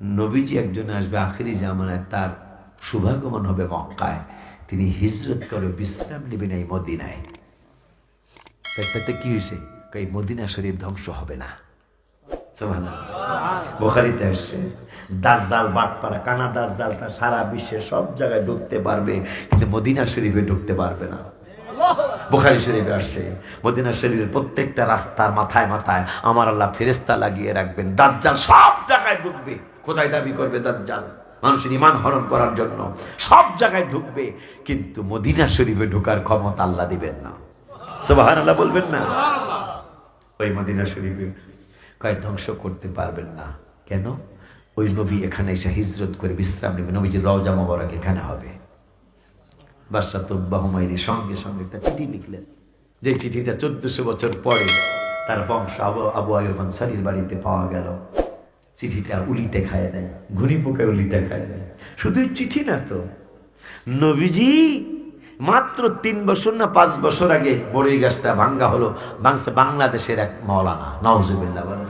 নবীজি একজন আসবে, আখেরি জামানায় তার শুভাগমন হবে মক্কায়। তিনি হিজরত করে বিশ্রাম নেবেন এই মদিনায়। তাতে কি হয়েছে? এই মদিনা শরীফ ধ্বংস হবে না। বোখারিতে আসছে, দাজ্জাল বাটপাড়া, কানা দাজ্জালটা সারা বিশ্বে সব জায়গায় ঢুকতে পারবে, কিন্তু মদিনা শরীফে ঢুকতে পারবে না। বোখারি শরীফে আসছে, মদিনা শরীফের প্রত্যেকটা রাস্তার মাথায় মাথায় আমার আল্লাহ ফেরেস্তা লাগিয়ে রাখবেন, দাজ্জাল সব জায়গায় ঢুকবে। কোথায় দাবি করবে দাজ্জাল? মানুষের ইমান হরণ করার জন্য সব জায়গায় ঢুকবে, কিন্তু মদিনা শরীফে ঢুকার ক্ষমতা আল্লাহ দিবেন না। সুবাহান আল্লাহ বলবেন না? ওই মদিনা শরীফে কয় ধ্বংস করতে পারবেন না। কেন? ওই নবী এখানে এসে হিজরত করে বিশ্রাম নেবে, নবীজির রওজা মোবারক এখানে হবে। বাদশাহ তব্বা হুমায়ুনের সঙ্গে সঙ্গে একটা চিঠি লিখলেন। যে চিঠিটা চোদ্দশো বছর পরে তার বংশ আবু আবু আয়ুব আনসারির বাড়িতে পাওয়া গেল। চিঠিটা উলিতে খায় দেয় ঘুরি পোকায় উলিতে খায় দেয় শুধু চিঠি না তো, নবীজি মাত্র তিন বছর না পাঁচ বছর আগে বড়ই গাছটা ভাঙ্গা হলো বাংলাদেশের এক মাওলানা নওয়াজুবিল্লাহ বলে।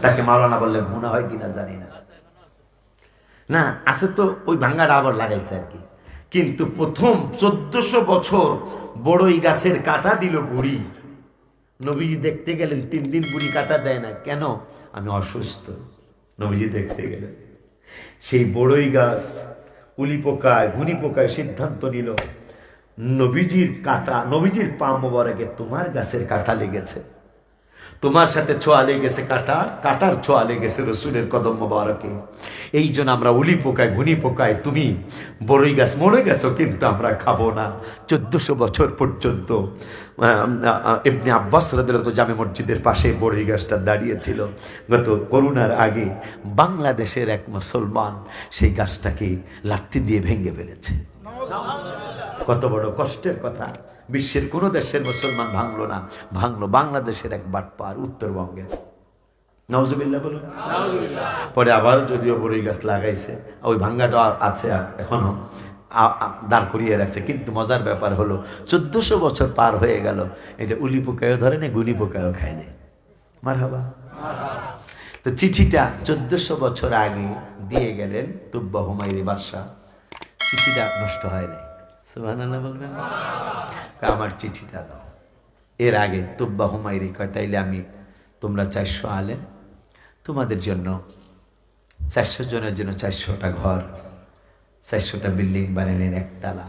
তাকে মাওলানা বললে গুণা হয় কিনা জানি না। না, আছে তো, ওই ভাঙ্গাটা আবার লাগাইছে আর কি। কিন্তু প্রথম চোদ্দশো বছর বড়ই গাছের কাটা দিল বুড়ি। নবীজি দেখতে গেলেন, তিন দিন বুড়ি কাটা দেয় না। কেন? আমি অসুস্থ। নবীজি দেখতে গেলেন। সেই বড়ই গাছ উলি পোকায়, গুনি পোকায় সিদ্ধান্ত নিল, নবীজির কাটা, নবীজির পা মোবারকে তোমার গাছের কাটা লেগেছে। তোমার সাথে ছোঁয়া লেগেছে কাটার কাটার ছোঁয়া লেগেছে রসুলের কদম মোবারকে। এই জন্য আমরা উলি পোকায়, ঘুনি পোকায়, তুমি বড়ই গাছ, মরে গেছো, কিন্তু আমরা খাব না। চোদ্দশো বছর পর্যন্ত এমনি আব্বাস রাদিয়াল্লাহু জামে মসজিদের পাশে বড়ই গাছটা দাঁড়িয়েছিল। গত করুণার আগে বাংলাদেশের এক মুসলমান সেই গাছটাকে লাত্তি দিয়ে ভেঙে ফেলেছে। কত বড় কষ্টের কথা। বিশ্বের কোনো দেশের মুসলমান ভাঙলো না, ভাঙলো বাংলাদেশের এক বাটপার উত্তরবঙ্গের। নওজবিল্লা বলুন। পরে আবার যদিও বড়ই গাছ লাগাইছে, ওই ভাঙ্গাটা আছে আর এখনও, আ- আ- দাঁড় করিয়ে রাখছে। কিন্তু মজার ব্যাপার হলো, চোদ্দশো বছর পার হয়ে গেল এটা উলি পোকায়ও ধরে নেই গুনি পোকায়ও খায় নেই মার হাবা তো চিঠিটা চোদ্দশো বছর আগে দিয়ে গেলেন তুব্বা হুমায়ুরি বাদশাহ। চিঠিটা নষ্ট হয় নাই। সুবহানাল্লাহ বলবেন। আমার চিঠিটা দাও। এর আগে তুব্বা হুমায়ুরি কয়, তাইলে আমি তোমরা চারশো আলেন তোমাদের জন্য চারশো জনের জন্য চারশোটা ঘর, চারশোটা বিল্ডিং বানাইলেন একতলা।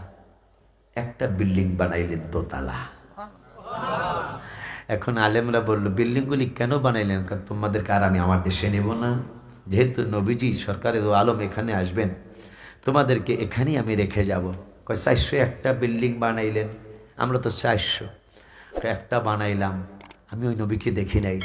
একটা বিল্ডিং বানাইলেন দোতলা। এখন আলেমরা বলল, বিল্ডিংগুলি কেন বানাইলেন? কারণ তোমাদেরকে আর আমি আমার দেশে নেব না। যেহেতু নবীজি সরকারের আলম এখানে আসবেন, তোমাদেরকে এখানেই আমি রেখে যাব। কয়, চারশো একটা বিল্ডিং বানাইলেন। আমরা তো চারশো। একটা বানাইলাম। আমি ওই নবীকে দেখি নাই।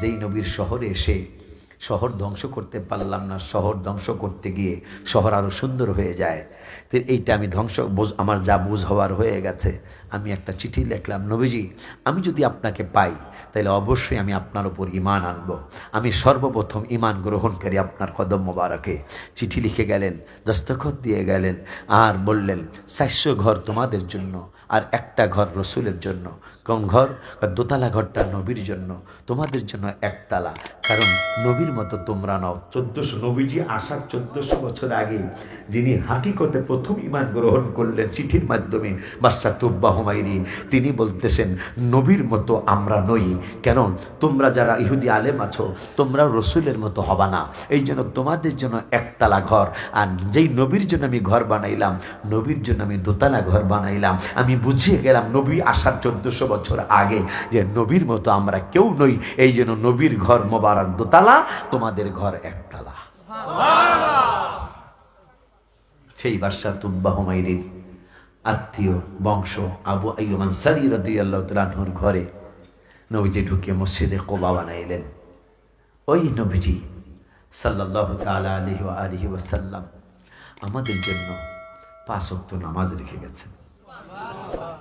যেই নবীর শহরে এসে শহর ধ্বংস করতে পারলাম না, শহর ধ্বংস করতে গিয়ে শহর আরও সুন্দর হয়ে যায়। তো এইটা আমি ধ্বংস বোঝ আমার যা বুঝ হওয়ার হয়ে গেছে। আমি একটা চিঠি লিখলাম, নবীজি, আমি যদি আপনাকে পাই তাহলে অবশ্যই আমি আপনার ওপর ইমান আনব। আমি সর্বপ্রথম ইমান গ্রহণকারী আপনার কদম মোবারকে। চিঠি লিখে গেলেন, দস্তখত দিয়ে গেলেন, আর বললেন, চারশো ঘর তোমাদের জন্য, আর একটা ঘর রসুলের জন্য। কোন ঘর? দোতলা ঘরটা নবীর জন্য। তোমাদের জন্য একতলা। কারণ নবীর মতো তোমরা নাও। চোদ্দশো নবীজি আসার চোদ্দশো বছর আগে যিনি হাকিকতে প্রথম ইমান গ্রহণ করলেন চিঠির মাধ্যমে বাদশাহ তুব্বা হুমায়ুনি তিনি বলতেছেন, নবীর মতো আমরা নই। কেন? তোমরা যারা ইহুদি আলেম আছো, তোমরাও রসুলের মতো হবা না। এই জন্য তোমাদের জন্য একতলা ঘর। আর যেই নবীর জন্য আমি ঘর বানাইলাম, নবীর জন্য আমি দোতলা ঘর বানাইলাম। আমি বুঝিয়ে গেলাম, নবী আসার চোদ্দশো বছর আগে যে নবীর মতো আমরা কেউ নই, এই জন্য নবীর ঘর মোবারক দোতলা, তোমাদের ঘর একতলা। সেই বাদশাহ তুব্বা আত্মীয়, বংশ, আবু আইয়ুব আনসারি রাদিয়াল্লাহু ঘরে নবীজি ঢুকে মসজিদে কোবা বানাইলেন। ওই নবীজি সাল্লাল্লাহু তাআলা আলাইহি ওয়া আলিহি ওয়াসাল্লাম আমাদের জন্য পাঁচ ওয়াক্ত নামাজ রেখে গেছেন।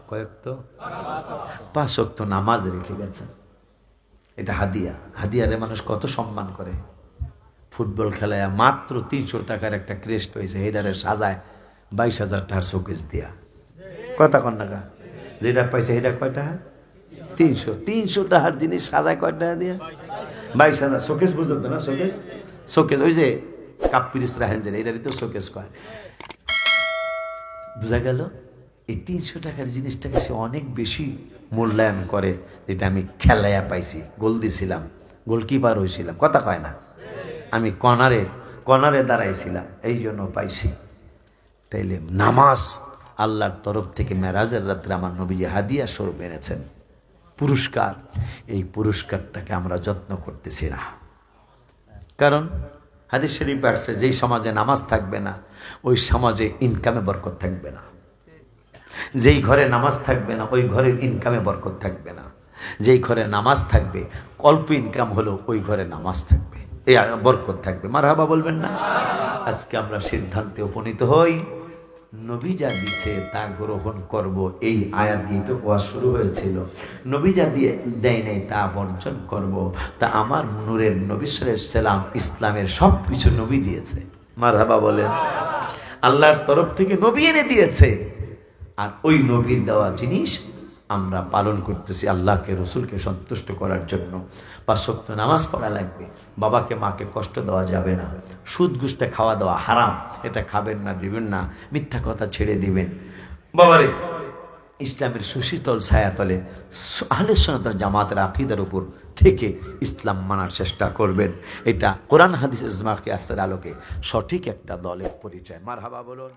কয়েক তো নামাজ রেখে গেছেন এটা হাদিয়া। হাদিয়ারে মানুষ কত সম্মান করে। ফুটবল খেলায় মাত্র তিনশো টাকার একটা ক্রেস্ট হয়েছে, হেডারে সাজায় বাইশ হাজার টাকার শোকেস দিয়া। কথা টাকা যেটা পাইছে সেটা কয় টাকা? তিনশো। তিনশো টাকার জিনিস সাজায় কয় টাকা দিয়া? বাইশ হাজার। শোকেস বুঝতো না, শোকেস? শোকেস, ওই যে কাপ্পিরিস রাহেঞ্জের এটারই তো শোকেস কয়। বুঝা গেল? এই তিনশো টাকার জিনিসটাকে সে অনেক বেশি মূল্যায়ন করে, যেটা আমি খেলাইয়া পাইছি, গোল দিছিলাম, গোলকিপার হয়েছিলাম কথা কয় না? আমি কর্নারে কর্নারে দাঁড়াইছিলাম, এই জন্য পাইছি। তাইলে নামাজ আল্লাহর তরফ থেকে মেরাজের রাত্রে আমার নবীজি হাদিয়া স্বরূপ এনেছেন। পুরস্কার, এই পুরস্কারটাকে আমরা যত্ন করতেছি না। কারণ হাদিস শরীফ আসছে, যেই সমাজে নামাজ থাকবে না, ওই সমাজে ইনকামে বরকত থাকবে না। যেই ঘরে নামাজ থাকবে না, ওই ঘরের ইনকামে বরকত থাকবে না। যেই ঘরে নামাজ থাকবে, অল্প ইনকাম হলো ওই ঘরে নামাজ থাকবে। এই বরকত থাকবে। মারহাবা বলবেন না? আজকে আমরা সিদ্ধান্তে উপনীত হই। নবী যা দিচ্ছে তা গ্রহণ করব। এই আয়াত দিয়ে তো ওয়াজ শুরু হয়েছিল। নবী যা দিয়ে, দেয় নাই, তা বর্জন করব। তা আমার নূরের নবী সালাম ইসলামের সব কিছু নবী দিয়েছে। মারহাবা বলেন, আল্লাহর তরফ থেকে নবী এনে দিয়েছে। আর ওই নবীর দেওয়া জিনিস আমরা পালন করতেছি আল্লাহকে, রসুলকে সন্তুষ্ট করার জন্য। বা সত্য নামাজ পড়া লাগবে। বাবাকে, মাকে কষ্ট দেওয়া যাবে না। সুদ গুসটা খাওয়া দাওয়া হারাম। এটা খাবেন না, দিবেন না। মিথ্যা কথা ছেড়ে দিবেন। বাবারে, ইসলামের সুশীতল ছায়াতলে আহলে সনাতন জামাতের আকিদার উপর থেকে ইসলাম মানার চেষ্টা করবেন। এটা কোরআন হাদিস ইজমাকে আসার আলোকে সঠিক একটা দলের পরিচয়। মার হাবা বলুন।